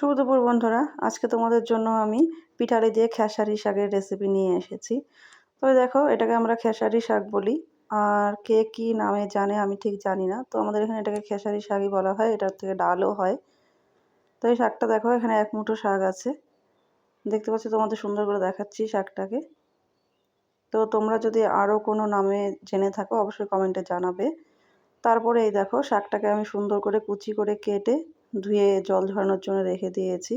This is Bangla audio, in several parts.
শুভ দুপুর বন্ধুরা। আজকে তোমাদের জন্য আমি পিঠালি দিয়ে খেসারি শাকের রেসিপি নিয়ে এসেছি। তো দেখো, এটাকে আমরা খেসারি শাক বলি। আর কে কি নামে জানে আমি ঠিক জানি না। তো আমাদের এখানে এটাকে খেসারি শাকই বলা হয়। এটার থেকে ডালও হয়। তো এই শাকটা দেখো, এখানে এক মুঠো শাক আছে। দেখতে পাচ্ছি, তোমাদের সুন্দর করে দেখাচ্ছি শাকটাকে। তো তোমরা যদি আরও কোনো নামে জেনে থাকো, অবশ্যই কমেন্টে জানাবে। তারপরে এই দেখো, শাকটাকে আমি সুন্দর করে কুচি করে কেটে ধুয়ে জল ঝরানোর জন্য রেখে দিয়েছি।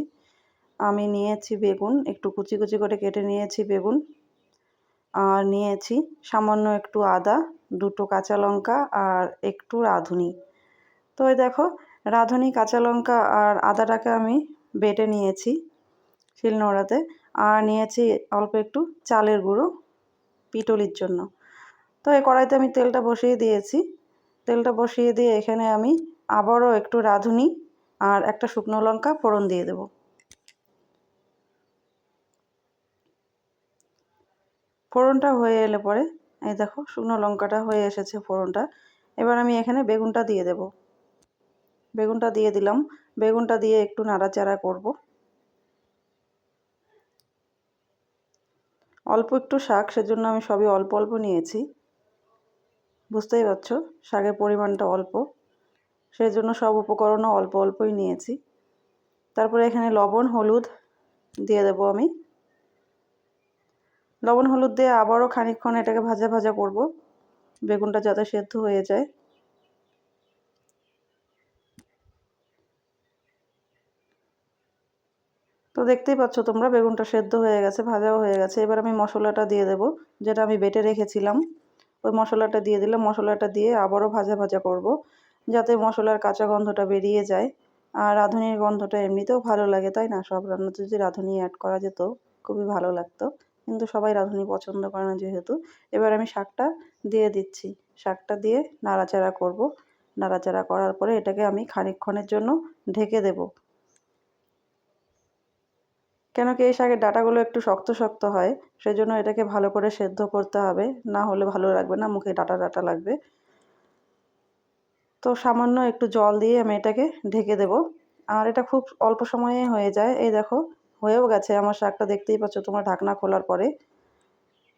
আমি নিয়েছি বেগুন, একটু কুচি কুচি করে কেটে নিয়েছি বেগুন। আর নিয়েছি সামান্য একটু আদা, দুটো কাঁচা লঙ্কা আর একটু রাঁধুনি। তো এই দেখো, রাঁধুনি, কাঁচা লঙ্কা আর আদাটাকে আমি বেটে নিয়েছি শিলনোড়াতে আর নিয়েছি অল্প একটু চালের গুঁড়ো পিটলির জন্য। তো এই কড়াইতে আমি তেলটা বসিয়ে দিয়েছি। তেলটা বসিয়ে দিয়ে এখানে আমি আবারও একটু রাঁধুনি। আর একটা শুকনো লঙ্কা ফোড়ন দিয়ে দেব। ফোড়নটা হয়ে এলে পরে, এই দেখো শুকনো লঙ্কাটা হয়ে এসেছে ফোড়নটা। এবার আমি এখানে বেগুনটা দিয়ে দেব। বেগুনটা দিয়ে দিলাম। বেগুনটা দিয়ে একটু নাড়াচাড়া করব। অল্প একটু শাক, সেজন্য আমি সবই অল্প অল্প নিয়েছি। বুঝতেই পারছ? শাকের পরিমাণটা অল্প। সেই জন্য সব উপকরণও অল্প অল্পই নিয়েছি। তারপরে এখানে লবণ, হলুদ দিয়ে দেব আমি। লবণ, হলুদ দিয়ে আবারও খানিকক্ষণ এটাকে ভাজা ভাজা করব, বেগুনটা যাতে সেদ্ধ হয়ে যায়। তো দেখতেই পাচ্ছ তোমরা, বেগুনটা সেদ্ধ হয়ে গেছে, ভাজাও হয়ে গেছে। এবার আমি মশলাটা দিয়ে দেব, যেটা আমি বেটে রেখেছিলাম। ওই মশলাটা দিয়ে দিলাম, মশলাটা দিয়ে আবারও ভাজা ভাজা করব। যাতে মশলার কাঁচা গন্ধটা বেরিয়ে যায়। আর রাঁধুনির গন্ধটা এমনিতেও ভালো লাগে, তাই না? সব রান্নাতে যদি রাঁধুনি অ্যাড করা যেত, খুবই ভালো লাগতো। কিন্তু সবাই রাঁধুনি পছন্দ করে না যেহেতু। এবার আমি শাকটা দিয়ে দিচ্ছি। শাকটা দিয়ে নাড়াচাড়া করব। নাড়াচাড়া করার পরে এটাকে আমি খানিকক্ষণের জন্য ঢেকে দেব। কেন কি এই শাকের ডাটাগুলো একটু শক্ত শক্ত হয়, সেজন্য এটাকে ভালো করে সেদ্ধ করতে হবে। না হলে ভালো লাগবে না, মুখে ডাটা ডাটা লাগবে। তো সামান্য একটু জল দিয়ে আমি এটাকে ঢেকে দেব। আর এটা খুব অল্প সময়ে হয়ে যায়। এই দেখো, হয়েও গেছে। আমার শাকটা দেখতেই পাচ্ছ তোমার ঢাকনা খোলার পরে।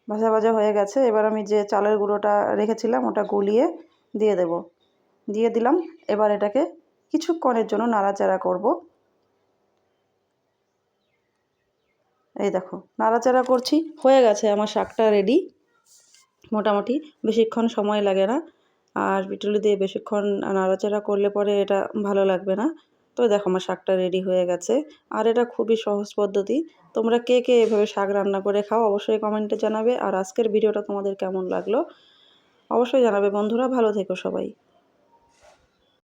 ভাজা ভাজা হয়ে গেছে। এবার আমি যে চালের গুঁড়োটা রেখেছিলাম, ওটা গুলিয়ে দিয়ে দেব। দিয়ে দিলাম। এবার এটাকে কিছুক্ষণের জন্য নাড়াচাড়া করব। এই দেখো, নাড়াচাড়া করছি। হয়ে গেছে। আমার শাকটা রেডি মোটামুটি বেশিক্ষণ সময় লাগে না। আর বিটুলি দিয়ে বেশিক্ষণ নাড়াচাড়া করলে পরে এটা ভালো লাগবে না। তো দেখো আমার শাকটা রেডি হয়ে গেছে। আর এটা খুবই সহজ পদ্ধতি। তোমরা কে কে এভাবে শাক রান্না করে খাও অবশ্যই কমেন্টে জানাবে। আর আজকের ভিডিওটা তোমাদের কেমন লাগল? অবশ্যই জানাবে। বন্ধুরা ভালো থেকো সবাই।